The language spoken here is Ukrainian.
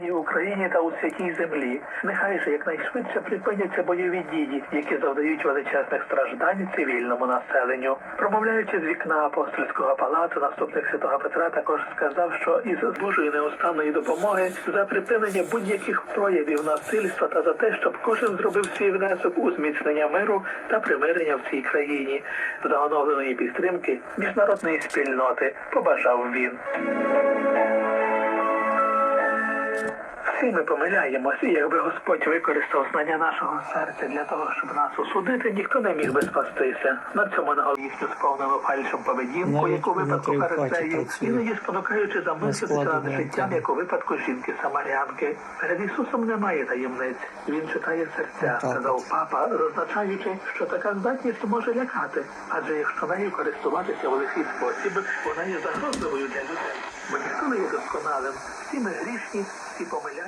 І в Україні та у святій землі. Нехай же якнайшвидше припиняться бойові дії, які завдають величезних страждань цивільному населенню. Промовляючи з вікна апостольського палацу, наступник святого Петра також сказав, що із Божої неустанної допомоги за припинення будь-яких проявів насильства та за те, щоб кожен зробив свій внесок у зміцнення миру та примирення в цій країні. За підтримки міжнародної спільноти побажав він. Всі ми помиляємося, якби Господь використав знання нашого серця для того, щоб нас осудити, ніхто не міг би спастися. На цьому на їхню сповнену фальшем поведінку, Навіть як у випадку фарисеїв, іноді спонукаючи замислитися над життям, як у випадку жінки Самарянки. Перед Ісусом немає таємниць. Він читає серця, сказав папа, зазначаючи, що така здатність може лякати, адже якщо нею користуватися у лихий спосіб, вона є загрозливою для людей. Бо ніхто не є досконалим. Всі ми грішні, всі помиляємо.